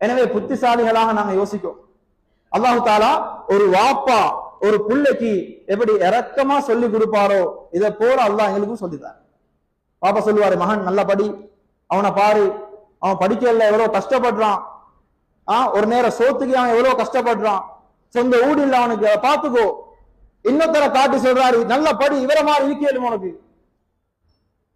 எனவே புத்திசாலிகளாக நாங்க யோசிக்கும் அல்லாஹு தாலா ஒரு வாப்பா ஒரு பிள்ளைக்கு எப்படி இரக்கமா சொல்லி கொடுப்பாரோ இதை போல அல்லாஹ் எங்களுக்கும் சொல்லித்தார். பாப்பா சொல்லுவாரு மகன் நல்லா படி. அவனை பாரு. அவன் படிக்கல எவ்வளவு கஷ்டப்படுறான். ஆஹ் ஒரு நேரம் சோத்துக்கு அவன் எவ்வளவு கஷ்டப்படுறான். சொந்த ஊடு இல்ல அவனுக்கு பாத்துக்கோ இன்னொருத்தர காட்டி சொல்றாரு நல்ல படி இவர மாதிரி இருக்கலும் உனக்கு?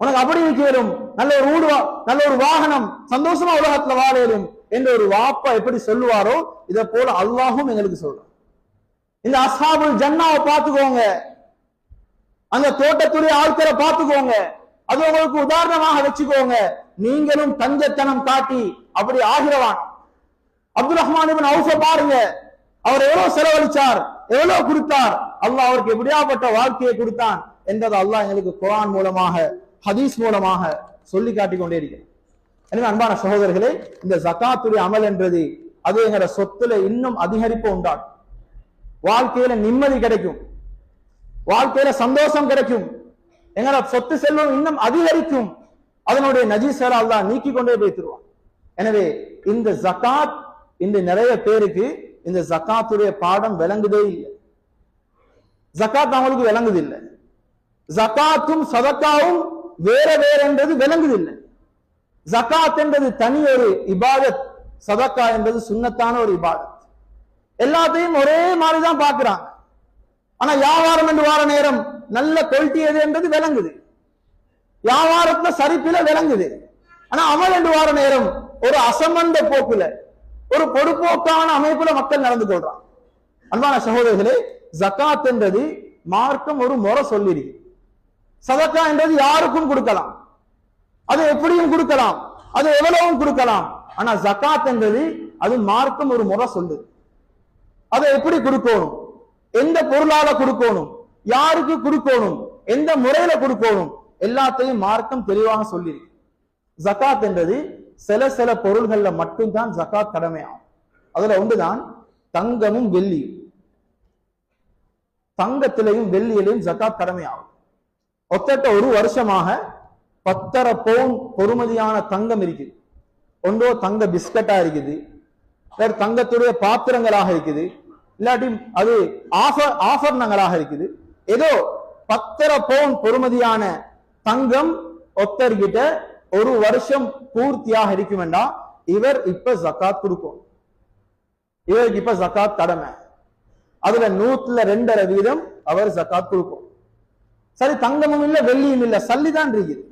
உனக்கு அப்படி இருக்கலும் நல்ல ஒரு ஊடு வா- நல்ல ஒரு வாகனம் சந்தோஷமா உலகத்துல வாழலும் என்று ஒரு வாப்பா எப்படி சொல்லுவாரோ இதை போல அல்லாஹும் எங்களுக்கு சொல்றான். இந்த அசாபுல் ஜன்னாவை பார்த்துக்கோங்க. அந்த தோட்டத்துடைய ஆட்களை பார்த்துக்கோங்க. அது உங்களுக்கு உதாரணமாக வச்சுக்கோங்க. நீங்களும் தஞ்சத்தனம் காட்டி அப்படி ஆகிறவான் அப்துல் ரஹ்மான் அவுச பாருங்க. அவர் எவ்வளவு செலவழிச்சார் எவ்வளவு கொடுத்தார். அல்லாஹ் அவருக்கு எப்படியாப்பட்ட வாழ்க்கையை கொடுத்தான் என்பதை அல்லாஹ் எங்களுக்கு குரான் மூலமாக ஹதீஸ் மூலமாக சொல்லி காட்டிக் கொண்டே இருக்கிறார் எனவே அன்பான சகோதரர்களே இந்த ஜகாத்துடைய அமல் என்றது அது எங்கிற சொத்துல இன்னும் அதிகரிப்பு உண்டாகும். வாழ்க்கையில நிம்மதி கிடைக்கும். வாழ்க்கையில சந்தோஷம் கிடைக்கும். எங்களோட சொத்து செல்வம் இன்னும் அதிகரிக்கும். அதனுடைய நஜீசரா அல்லாஹ் நீக்கி கொண்டே தருவான். எனவே இந்த ஜகாத் இந்த நிறைய பேருக்கு இந்த ஜகாத்துடைய பாடம் விளங்குதே இல்லை. ஜகாத் அவங்களுக்கு விளங்குது இல்லை ஜகாத்தும் சதக்காவும் வேற வேற என்றது விளங்குது இல்லை ஜக்காத் என்பது தனி ஒரு இபாதத் சதக்கா என்பது சுண்ணத்தான ஒரு இபாதத். எல்லாத்தையும் ஒரே மாதிரி தான் பார்க்கிறாங்க. ஆனா வியாபாரம் என்று வார நேரம் நல்ல குவாலிட்டி எது என்பது விளங்குது. வியாபாரத்துல சரிப்பில விளங்குது. ஆனா அமல் என்று வார நேரம் ஒரு அசம்பந்த போக்குல ஒரு பொறுப்போக்கான அமைப்புல மக்கள் நடந்து கொள்றான் அன்பான சகோதரர்களே ஜக்காத் என்றது மார்க்கம் ஒரு முறை சொல்லிருக்கு. சதக்கா என்றது யாருக்கும் கொடுக்கலாம். அது எப்படியும் கொடுக்கலாம். அது எவ்வளவும் கொடுக்கலாம். ஆனா ஜகாத் என்றது அது மார்க்கம் ஒரு முறை சொல்லு. அதை எப்படி கொடுக்கணும்? எந்த பொருளால கொடுக்கணும்? யாருக்கு கொடுக்கணும்? எந்த முறையில கொடுக்கணும்? எல்லாத்தையும் மார்க்கம் தெளிவாக சொல்லியிருக்கு ஜகாத் என்றது சில சில பொருள்கள்ல மட்டும்தான் ஜகாத் கடமையாகும். அதுல ஒன்றுதான் தங்கமும் வெள்ளியும். தங்கத்திலையும் வெள்ளியிலையும் ஜகாத் கடமையாகும். ஒத்தட்ட ஒரு வருஷமாக பத்தரை பவுன் பொறுமதியான தங்கம் இருக்குது. ஒன்றோ தங்க பிஸ்கட்டா இருக்குது. வேறு தங்கத்துடைய பாத்திரங்களாக இருக்குது. இல்லாட்டி அது ஆஃபர் ஆபரணங்களாக இருக்குது. ஏதோ பத்தரை பவுன் பொறுமதியான தங்கம் ஒத்தர்கிட்ட ஒரு வருஷம் பூர்த்தியாக இருக்குமெண்டா இவர் இப்ப ஜக்காத் கொடுக்கும். இவருக்கு இப்ப ஜக்காத் கடமை. அதுல நூத்துல ரெண்டரை வீதம் அவர் ஜக்காத் கொடுக்கும். சரி தங்கமும் இல்ல வெள்ளியும் இல்ல சல்லிதான் இருக்குது.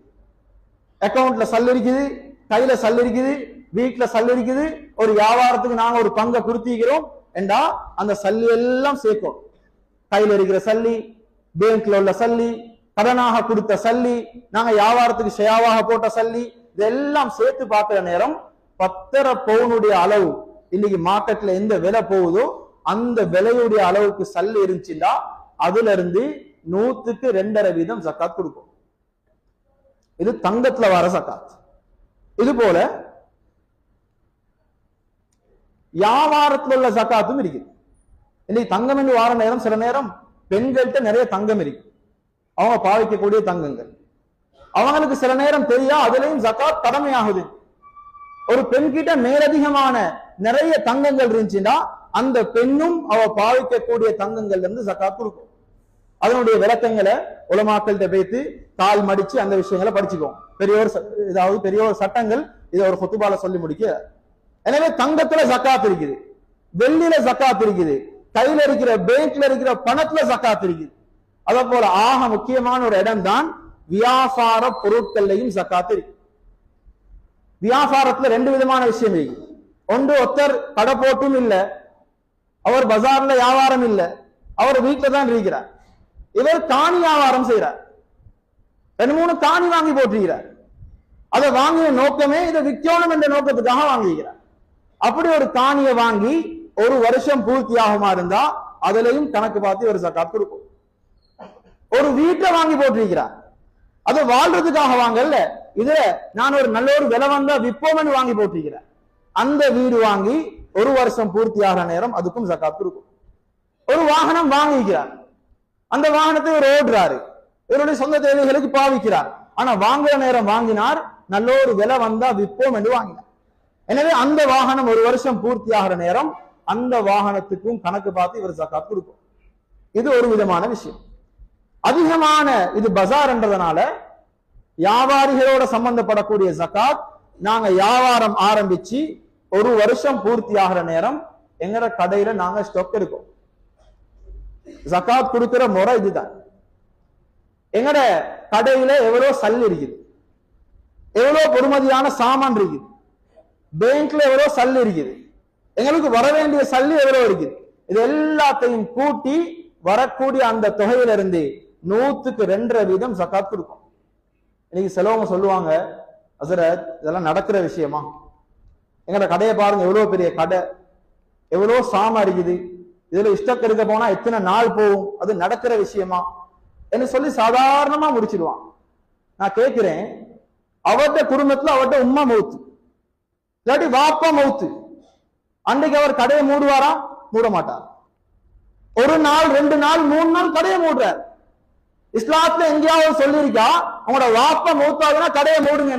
அக்கவுண்ட்ல சல் இருக்குது கையில சல் இருக்குது வீட்டுல சல் இருக்குது ஒரு வியாபாரத்துக்கு நாங்க ஒரு பங்கை கொடுத்திக்கிறோம் என்றா அந்த சல்லி எல்லாம் சேர்க்கும். கையில இருக்கிற சல்லி பேங்க்ல உள்ள சல்லி கடனாக கொடுத்த சல்லி நாங்க வியாபாரத்துக்கு ஷேவாக போட்ட சல்லி இதெல்லாம் சேர்த்து பார்க்கிற நேரம் பத்தரை பவுனுடைய அளவு இன்னைக்கு மார்க்கெட்ல எந்த விலை போகுதோ அந்த விலையுடைய அளவுக்கு சல்லி இருந்துச்சுன்னா அதுல இருந்து நூத்துக்கு ரெண்டரை வீதம் ஜக்காத் கொடுக்கும் இது தங்கத்துல வர சக்காத் இது போல வியாபாரத்துல உள்ள சக்காத்தும் இருக்குது இன்னைக்கு தங்கம் என்று வார நேரம் சில நேரம் பெண்கள்கிட்ட நிறைய தங்கம் இருக்கு. அவங்க பாவிக்கக்கூடிய தங்கங்கள். அவங்களுக்கு சில நேரம் தெரியா அதுலயும் ஜக்காத் கடமையாகுது. ஒரு பெண் கிட்ட மேலதிகமான நிறைய தங்கங்கள் இருந்துச்சுன்னா அந்த பெண்ணும் அவ பாவிக்கக்கூடிய தங்கங்கள்ல இருந்து ஜக்காத் கொடுக்கும். அதனுடைய விளக்கங்களை உலமாக்கள்கிட்ட பேத்து கால் மடிச்சு அந்த விஷயங்களை படிச்சுக்குவோம். பெரியோர் ச- இதாவது பெரியோர் சட்டங்கள் இதை ஒரு ஹொத்துபால சொல்லி முடிக்க. எனவே தங்கத்துல சக்காத் இருக்குது. வெள்ளியில சக்காத் இருக்குது. கையில இருக்கிற பேங்க்ல இருக்கிற பணத்துல சக்காத் இருக்குது. அதே போல ஆக முக்கியமான ஒரு இடம் தான் வியாபார பொருட்கள்லையும் சக்காத்து இருக்கு. வியாபாரத்துல ரெண்டு விதமான விஷயம் இருக்கு. ஒன்று ஒருத்தர் கடை போட்டும் இல்ல. அவர் பஜார்ல வியாபாரம் இல்ல. அவர் வீட்டில தான் இருக்கிறார். இவர் காணி வியாபாரம் செய்யறார் ரெண்டு மூணு காணி வாங்கி போட்டுகிறார் அதை வாங்கிய நோக்கமே இதை விற்கணும் என்ற நோக்கத்துக்காக வாங்குகிறார். அப்படி ஒரு காணியை வாங்கி ஒரு வருஷம் பூர்த்தியாகுமா இருந்தா அதுலயும் கணக்கு பார்த்து ஒரு சக்காத் கொடுக்கும். ஒரு வீட்டை வாங்கி போட்டிருக்கிறார். அது வாழ்றதுக்காக வாங்கல. இது நான் ஒரு நல்ல ஒரு விலை வந்தா விப்போம்னு வாங்கி போட்டிருக்கிறேன் அந்த வீடு வாங்கி ஒரு வருஷம் பூர்த்தியாகிற நேரம் அதுக்கும் சக்காத் இருக்கும் ஒரு வாகனம் வாங்கிக்கிறார் அந்த வாகனத்தை ஓடுறாரு இவருடைய சொந்த தேவைகளுக்கு பாவிக்கிறார். ஆனா வாங்குற நேரம் வாங்கினார் நல்ல ஒரு விலை வந்தா விற்போம் என்று வாங்கினார். எனவே அந்த வாகனம் ஒரு வருஷம் பூர்த்தி ஆகிற நேரம் அந்த வாகனத்துக்கும் கணக்கு பார்த்து இவர் ஜக்காத் கொடுக்கும். இது ஒரு விதமான விஷயம். அதிகமான இது பஜார் என்றதுனால வியாபாரிகளோட சம்பந்தப்படக்கூடிய ஜக்காத் நாங்க வியாபாரம் ஆரம்பிச்சு ஒரு வருஷம் பூர்த்தி ஆகிற நேரம் எங்கட கடையில நாங்க ஸ்டாக் எடுக்கோம். ஜக்காத் கொடுக்கிற முறை இதுதான். எங்கட கடையில எவ்வளவு சல் இருக்குது? எவ்வளவு பொறுமதியான சாமான் இருக்குது? பேங்க்ல எவ்வளவு சல் இருக்குது? எங்களுக்கு வர வேண்டிய சல்லு எவ்வளவு இருக்குது? இது எல்லாத்தையும் கூட்டி வரக்கூடிய அந்த தொகையில இருந்து நூத்துக்கு ரெண்டரை வீதம் ஜக்காத் கொடுக்கும். இன்னைக்கு செலவங்க சொல்லுவாங்க அசரத் இதெல்லாம் நடக்கிற விஷயமா? எங்கட கடையை பாருங்க எவ்வளவு பெரிய கடை? எவ்வளவு சாமா இருக்குது? இதுல இஷ்டக்கு இருக்க போனா எத்தனை நாள் போகும்? அது நடக்கிற விஷயமா? என்று சொல்லி சாதாரணமா முடிச்சிடுவான். நான் கேட்கிறேன் அவர்ட குடும்பத்துல அவர்கிட்ட உம்மா மௌத்து இல்லாட்டி வாப்பா மௌத்து அன்றைக்கு அவர் கடையை மூடுவாரா? மூட மாட்டார் ஒரு நாள் ரெண்டு நாள் மூணு நாள் கடையை மூடுறார். இஸ்லாத்துல எங்கேயாவது சொல்லியிருக்கா அவங்களோட வாப்பா மௌத்தாகுனா கடையை மூடுங்க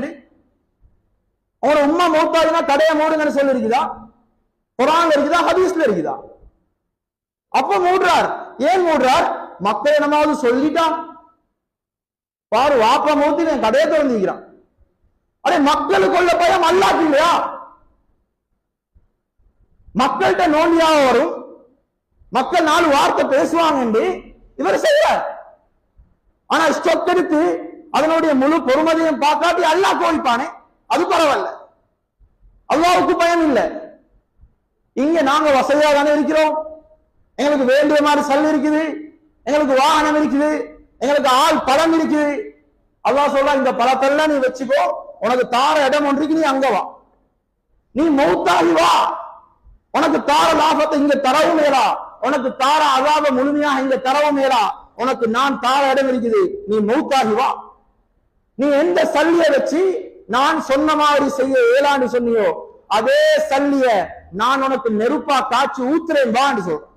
அவங்களோட உம்மா மௌத்தாகுனா கடையை மூடுங்கன்னு சொல்லியிருக்குதா? குரான்ல இருக்குதா? ஹதீஸ்ல இருக்குதா? அப்ப மூடுறார். ஏன் மூடுறார்? மக்கள் என்னமாவது சொல்லிட்டான் பாரு வாப்பா மூத்தி என் கடையை திறந்துக்கிறான் அடே மக்களுக்குள்ள பயம் அல்லாக்கு இல்லையா? மக்கள்கிட்ட நோண்டியாக வரும். மக்கள் நாலு வார்த்தை பேசுவாங்க இவர் செய்யறார் ஆனா ஸ்டொக் எடுத்து அதனுடைய முழு பொறுமதியும் பார்க்காட்டி அல்லாஹ் கோவிப்பானே அது பரவாயில்ல. அல்லாவுக்கு பயம் இல்லை. இங்க நாங்க வசதியா தானே இருக்கிறோம். எங்களுக்கு வேண்டிய மாதிரி சல் இருக்குது. எங்களுக்கு வாகனம் இருக்குது எங்களுக்கு ஆள் பலம் இருக்குது. அல்லாஹ் சொல்ல இந்த பழத்தெல்லாம் நீ வச்சுக்கோ உனக்கு தார இடம் ஒன்றுக்கு நீ அங்க வா. நீ மௌத்தாகி வா. உனக்கு தார லாபத்தை இங்க தரவும் மேலா உனக்கு தார அதாப முழுமையாக இங்க தரவும் மேலா உனக்கு நான் தார இடம் இருக்குது. நீ மௌத்தாகி வா. நீ எந்த சல்லிய வச்சு நான் சொன்ன மாதிரி செய்ய ஏலான்னு சொன்னியோ அதே சல்லிய நான் உனக்கு நெருப்பா காய்ச்சி ஊத்துறேன் வான்னு சொல்றேன்